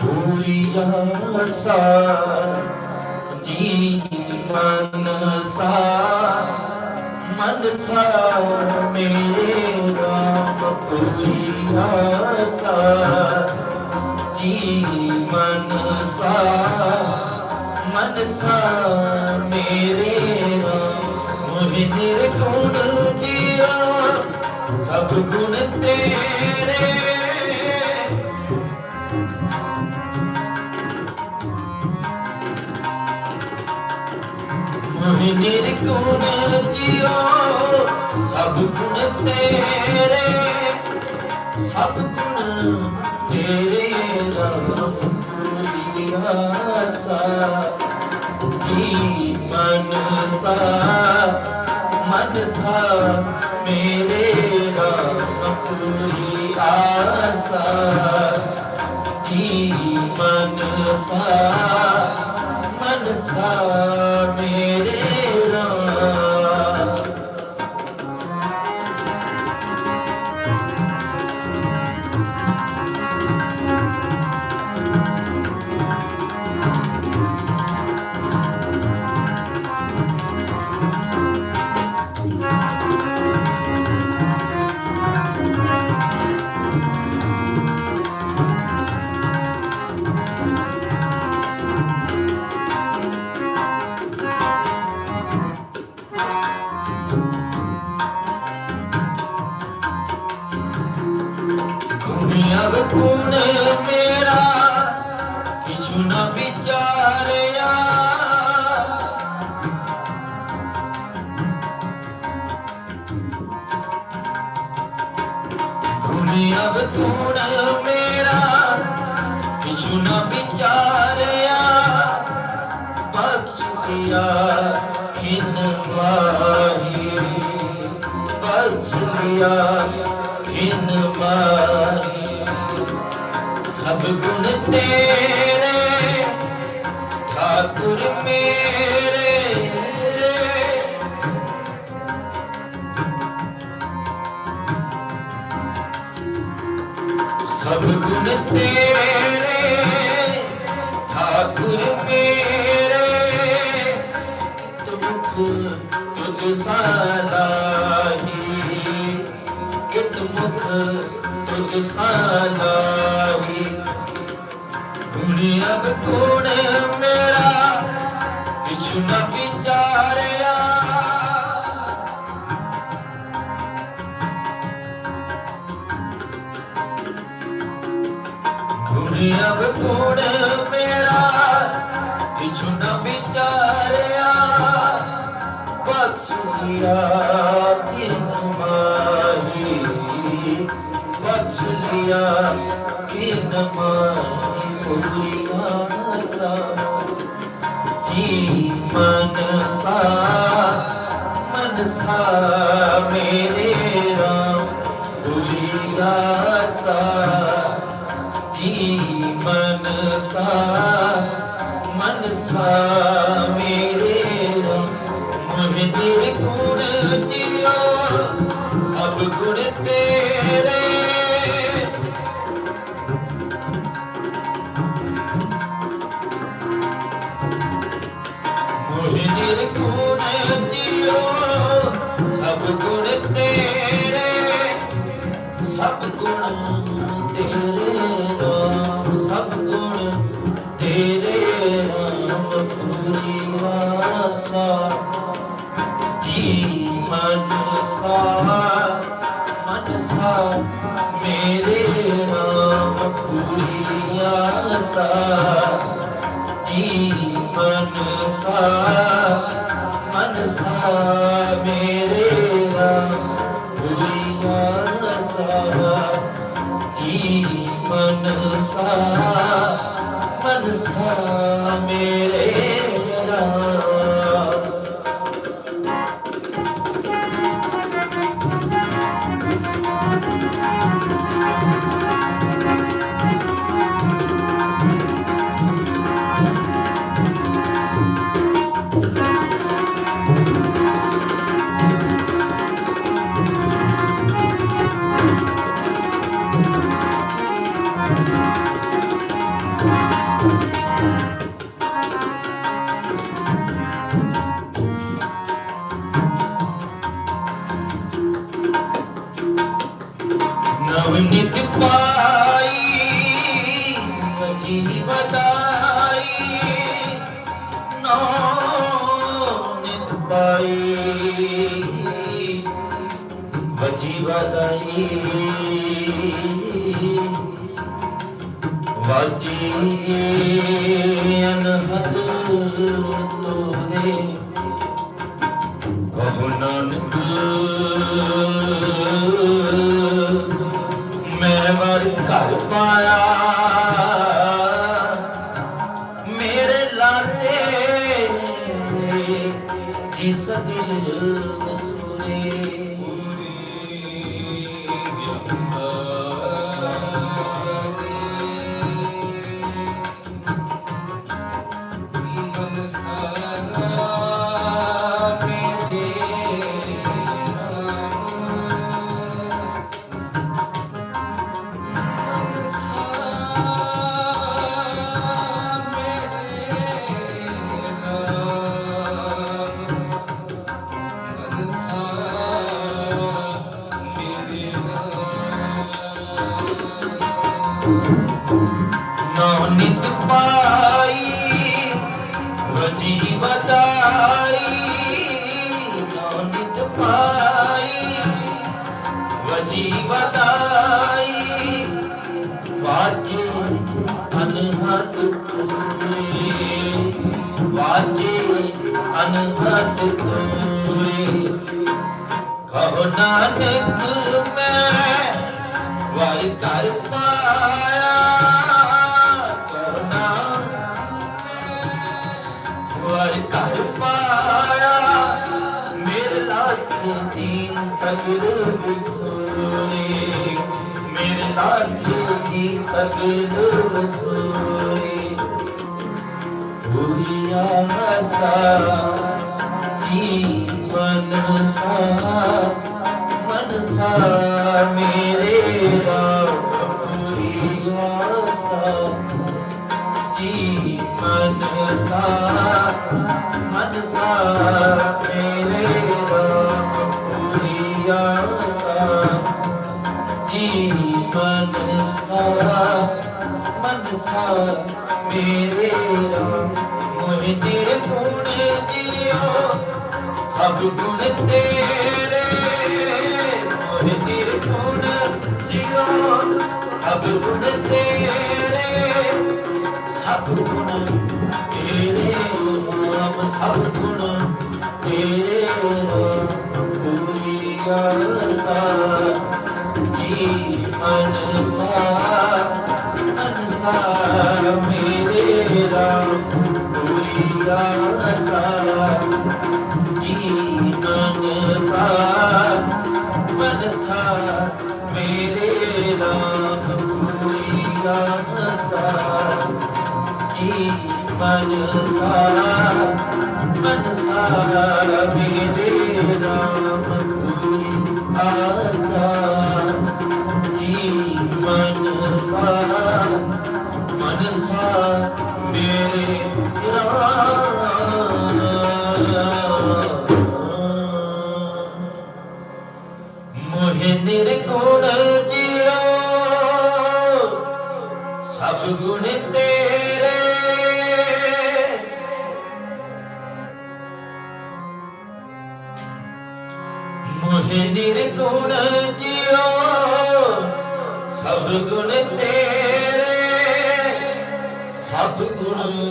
ਪੂਰੀ ਆਸਾ ਜੀ ਮਨਸਾ ਮਨਸਾ ਮੇਰੇ ਰਾਮ ਪੂਰੀ ਆਸਾ ਜੀ ਮਨਸਾ ਮਨਸਾ ਮੇਰੇ ਰਾਮ ਮੋਹਿ ਨਿਰਗੁਣ ਜੀਆ ਸਭ ਗੁਣ ਤੇਰੇ। ਮੋਹਿ ਨਿਰਗੁਣ ਜੀਓ? ਸਭ ਗੁਣ ਤੇਰੇ, ਸਭ ਗੁਣ ਤੇਰੇ ਰਾਮ ਪੂਰੀ ਆਸਾ ਜੀ ਮਨਸਾ ਮਨਸਾ ਮੇਰੇ ਰਾਮ ਪੂਰੀ ਆਸਾ ਜੀ ਮਨਸਾ ਮਨਸਾ ਮੇਰੇ ਗੁਣਿਆ ਗੁਣ ਮੇਰਾ ਕਿਛੁ ਨ ਵਿਚਾਰਿਆ। ਬਖਸ਼ ਦਿਆ ਕਿਨ ਵਾਹੀ ਬਖਸ਼ ਲਿਆ ਕਿਨ ਮਾਹੀ ਸਭ ਗੁਣ ਤੇਰੇ, ਠਾਕੁਰ ਮੇਰੇ। ਸਭ ਗੁਣ ਤੇਰੇ, ਠਾਕੁਰ ਮੇਰੇ। ਤੁਮਖ ਤੁਧ ਸਾਲਾਹੀ ਕਿਤ ਮੁਖ ਤੁਧ ਸਾਲਾਹੀ ਗੁਣ ਅਬ ਗੁਣ ਮੇਰਾ ਬਖਸ਼ਿਆ ਕਿਨ ਮਾਹੀ ਬਖਸ਼ਿਆ ਕਿਨ ਮਾਹੀ ਪੁਰੀਆ ਸਾ ਜੀ ਮਨਸਾ ਮਨਸਾ ਮੇਰੇ ਰਾਮ ਪੁਰੀਆ ਸਾ ਜੀ ਮਨਸਾ ਮਨਸਾ ਰਾਮ ਪੂਰੀ ਆਸਾ ਜੀ ਮਨਸਾ ਮਨਸਾ ਮੇਰੇ ਰਾਮ ਪੂਰੀ ਆਸਾ ਜੀ ਮਨਸਾ ਮਨਸਾ ਮੇਰੇ ਰਾਮ ਵਜੀ ਵਧਾਈ ਵਾਜੀ ਅਨਹਦ ਤੋਰੇ ਕਹੋ ਨਾਨਕ ਮੈਂ ਵਰ ਘਰ ਪਾਇਆ। ਹੱਥ ਤੂਰੇ ਕਹੋ ਨਾਨਕ ਮੈਂ ਵਰ ਕਰ ਪਾਇਆ ਕਹੋ ਨਾਨਕ ਵਰ ਕਰ ਪਾਇਆ ਮੇਰੇ ਲਾਥੇ ਦੀ ਸਗਲ ਵਿਸੋਰੇ ਮੇਰੇ ਲਾਥੇ ਦੀ ਸਗਲ ਵਿਸੋਰੇ ਹੁਰੀਆ ਮਸਾ ਜੀ ਮਨਸਾ ਮਨਸਾ ਮੇਰੇ ਰਾਮ ਹੁਰੀਆ ਸਾ ਜੀ ਮਨਸਾ ਮਨਸਾ ਮੇਰੇ ਰਾਮ ਹੁਰੀਆ ਸਾ ਜੀ ਮਨਸਾ ਮਨਸਾ ਮੇਰੇ ਰਾਮ ਮੋਹਿ ਤੇਰੇ ਗੁਣ ਜੀਓ ਸਭ ਗੁਣ ਤੇਰੇ, ਮੋਹਿ ਤੇਰੇ ਗੁਣ ਜੀਓ ਸਭ ਗੁਣ ਤੇਰੇ, ਸਭ ਗੁਣ ਤੇਰੇ ਰਾਮ ਸਭ ਗੁਣ ਤੇਰੇ ਰਾਮ ਪੂਰੀ ਆਸਾ। ਜੀ ਮਨਸਾ ਮਨਸਾ ਮੇਰੇ ਰਾਮ ਪੂਰੀ ਆਸਾ ਜੀ ਮਨਸਾ ਮਨਸਾ ਮੇਰੇ ਰਾਮ ਪੂਰੀ ਆਸਾ ਜੀ ਮਨਸਾ ਮਨਸਾ ਮੇਰੇ ਰਾਮ ਪੂਰੀ ਆਸਾ ਗੁਣ ਜਿਉ ਸਭ ਗੁਣ ਤੇਰੇ ਸਭ ਗੁਣ